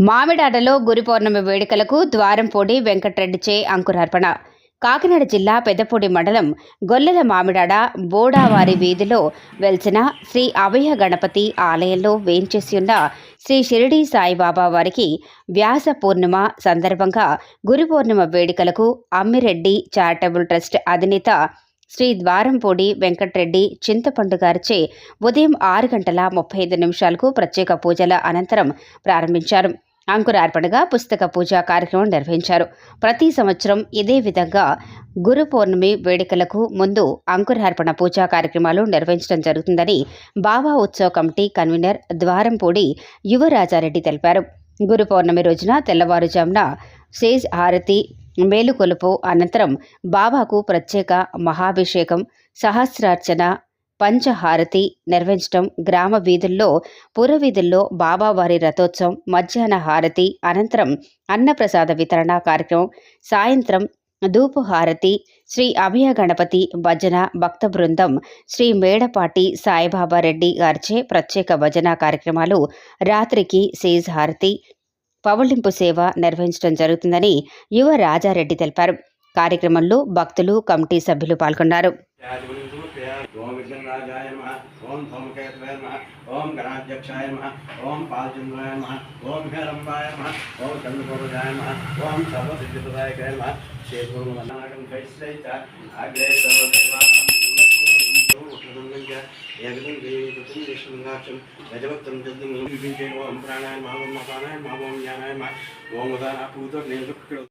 మామిడాడలో గురు పౌర్ణమి వేడుకలకు ద్వారంపూడి వెంకటరెడ్డిచే అంకురార్పణ. కాకినాడ జిల్లా పెద్దపూడి మండలం గొల్లెల మామిడాడ బోడావారి వీధిలో వెలిసిన శ్రీ అభయ గణపతి ఆలయంలో వేంచేసి ఉన్న శ్రీ షిరిడి సాయిబాబా వారికి వ్యాస పూర్ణిమ సందర్భంగా గురు పౌర్ణిమ వేడుకలకు అమ్మిరెడ్డి చారిటబుల్ ట్రస్ట్ అధినేత శ్రీ ద్వారంపూడి వెంకటరెడ్డి చింతపండు గారిచే ఉదయం ఆరు గంటల ముప్పై ఐదు నిమిషాలకు ప్రత్యేక పూజల అనంతరం ప్రారంభించారు. అంకురార్పణగా పుస్తక పూజ కార్యక్రమం నిర్వహించారు. ప్రతి సంవత్సరం ఇదే విధంగా గురు పౌర్ణమి వేడుకలకు ముందు అంకురార్పణ పూజా కార్యక్రమాలు నిర్వహించడం జరుగుతుందని బాబా ఉత్సవ కమిటీ కన్వీనర్ ద్వారంపూడి యువరాజారెడ్డి తెలిపారు. గురు పౌర్ణమి రోజున తెల్లవారుజామున సేజ్ హారతి మేలుకొలుపు అనంతరం బాబాకు ప్రత్యేక మహాభిషేకం సహస్రార్చన పంచహారతి నిర్వహించడం గ్రామ వీధుల్లో పురవీధుల్లో బాబావారి రథోత్సవం మధ్యాహ్న హారతి అనంతరం అన్నప్రసాద వితరణ కార్యక్రమం సాయంత్రం ధూపు హారతి శ్రీ అభయ గణపతి భజన భక్త బృందం శ్రీ మేడపాటి సాయిబాబా రెడ్డి గారిచే ప్రత్యేక భజన కార్యక్రమాలు రాత్రికి సేజ్ హారతి పవళింపు సేవ నిర్వహించడం జరుగుతుందని యువ రాజారెడ్డి తెలిపారు కార్యక్రమంలో భక్తులు కమిటీ సభ్యులు పాల్గొన్నారు ఓం విఘ్నరాజాయ నమ ఓం ధూమకేతవే నమ ఓం గణాధ్యక్షాయ నమ ఓం పాలచంద్రాయ నమ ఓం హేరంబాయ నమ ఓం చంద్రపూర్వజాయ నమ ఓం సర్వసిద్ధిప్రదాయకాయ నమ చేతుర్మనాగం కైశ్చైత అగ్రే సర్వదేవాక్షం గజభక్తం జద్దు ఓం ప్రాణాయ మా ఓం అపానాయ మా ఓం జ్ఞానాయ మా ఓం ఉదాన పూతో నేను ఓం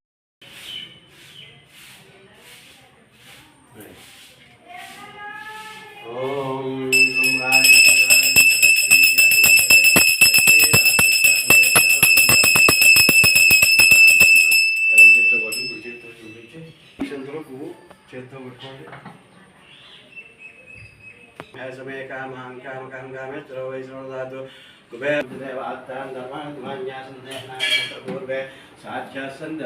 చేత్తో పట్టుకోండి సమే కామాం కామ కామ కామే త్రవైశ్వరాదు కుబేర దేవాత్తాం ధర్మాన్ ధర్మాన్యాసం పూర్వే సాధ్యాసన్